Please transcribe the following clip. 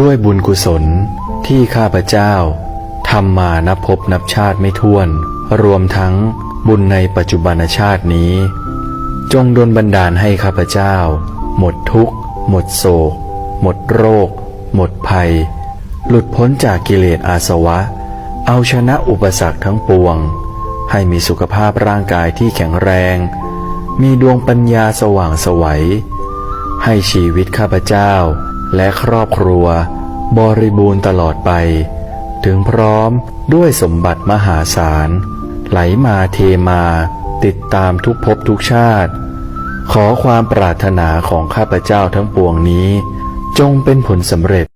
ด้วยบุญกุศลที่ข้าพเจ้าทำมานับพบนับชาติไม่ถ้วน รวมทั้งบุญในปัจจุบันชาตินี้ จงดลบันดาลให้ข้าพเจ้า หมดทุกข์ หมดโศก หมดโรค หมดภัย หลุดพ้นจากกิเลสอาสวะ เอาชนะอุปสรรคทั้งปวง ให้มีสุขภาพร่างกายที่แข็งแรง มีดวงปัญญาสว่างสวัย ให้ชีวิตข้าพเจ้า และครอบครัว บริบูรณ์ตลอดไป ถึงพร้อมด้วยสมบัติมหาศาล ไหลมาเทมา ติดตามทุกภพทุกชาติ ขอความปรารถนาของข้าพเจ้าทั้งปวงนี้ จงเป็นผลสำเร็จ